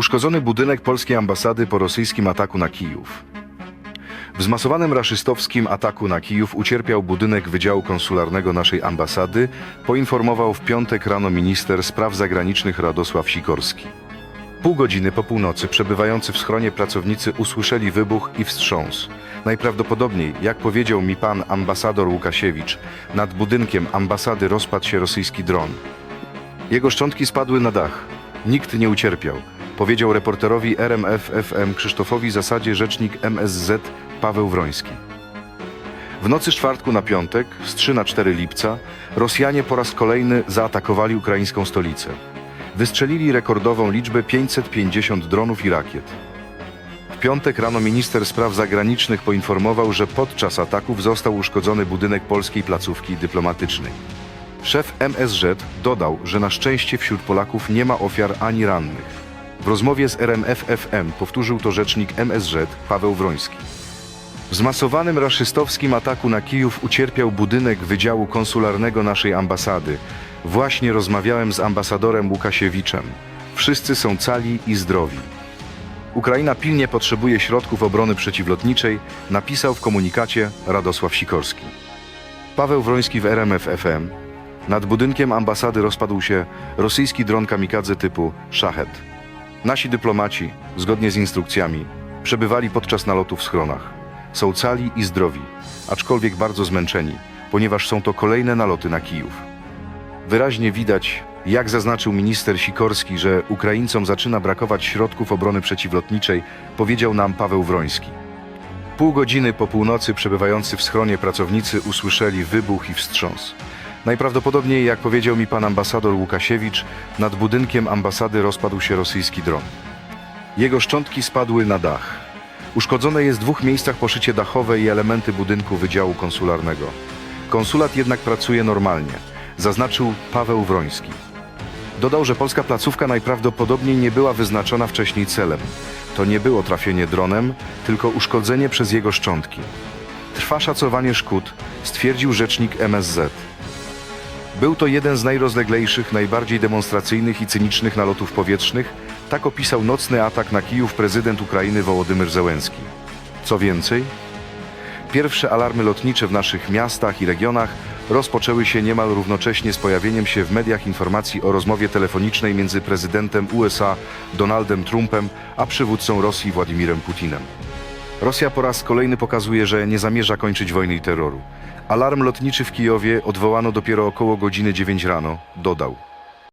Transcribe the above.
Uszkodzony budynek polskiej ambasady po rosyjskim ataku na Kijów. W zmasowanym raszystowskim ataku na Kijów ucierpiał budynek Wydziału Konsularnego naszej ambasady, poinformował w piątek rano minister spraw zagranicznych Radosław Sikorski. Pół godziny po północy przebywający w schronie pracownicy usłyszeli wybuch i wstrząs. Najprawdopodobniej, jak powiedział mi pan ambasador Łukasiewicz, nad budynkiem ambasady rozpadł się rosyjski dron. Jego szczątki spadły na dach. Nikt nie ucierpiał, powiedział reporterowi RMF FM Krzysztofowi Zasadzie rzecznik MSZ Paweł Wroński. W nocy czwartku na piątek, z 3 na 4 lipca, Rosjanie po raz kolejny zaatakowali ukraińską stolicę. Wystrzelili rekordową liczbę 550 dronów i rakiet. W piątek rano minister spraw zagranicznych poinformował, że podczas ataków został uszkodzony budynek polskiej placówki dyplomatycznej. Szef MSZ dodał, że na szczęście wśród Polaków nie ma ofiar ani rannych. W rozmowie z RMF FM powtórzył to rzecznik MSZ Paweł Wroński. W zmasowanym raszystowskim ataku na Kijów ucierpiał budynek Wydziału Konsularnego naszej ambasady. Właśnie rozmawiałem z ambasadorem Łukasiewiczem. Wszyscy są cali i zdrowi. Ukraina pilnie potrzebuje środków obrony przeciwlotniczej, napisał w komunikacie Radosław Sikorski. Paweł Wroński w RMF FM. Nad budynkiem ambasady rozpadł się rosyjski dron kamikadze typu Szachet. Nasi dyplomaci, zgodnie z instrukcjami, przebywali podczas nalotu w schronach. Są cali i zdrowi, aczkolwiek bardzo zmęczeni, ponieważ są to kolejne naloty na Kijów. Wyraźnie widać, jak zaznaczył minister Sikorski, że Ukraińcom zaczyna brakować środków obrony przeciwlotniczej, powiedział nam Paweł Wroński. Pół godziny po północy przebywający w schronie pracownicy usłyszeli wybuch i wstrząs. Najprawdopodobniej, jak powiedział mi pan ambasador Łukasiewicz, nad budynkiem ambasady rozpadł się rosyjski dron. Jego szczątki spadły na dach. Uszkodzone jest w dwóch miejscach poszycie dachowe i elementy budynku Wydziału Konsularnego. Konsulat jednak pracuje normalnie, zaznaczył Paweł Wroński. Dodał, że polska placówka najprawdopodobniej nie była wyznaczona wcześniej celem. To nie było trafienie dronem, tylko uszkodzenie przez jego szczątki. Trwa szacowanie szkód, stwierdził rzecznik MSZ. Był to jeden z najrozleglejszych, najbardziej demonstracyjnych i cynicznych nalotów powietrznych, tak opisał nocny atak na Kijów prezydent Ukrainy Wołodymyr Zełenski. Co więcej, pierwsze alarmy lotnicze w naszych miastach i regionach rozpoczęły się niemal równocześnie z pojawieniem się w mediach informacji o rozmowie telefonicznej między prezydentem USA Donaldem Trumpem a przywódcą Rosji Władimirem Putinem. Rosja po raz kolejny pokazuje, że nie zamierza kończyć wojny i terroru. Alarm lotniczy w Kijowie odwołano dopiero około godziny 9 rano, dodał.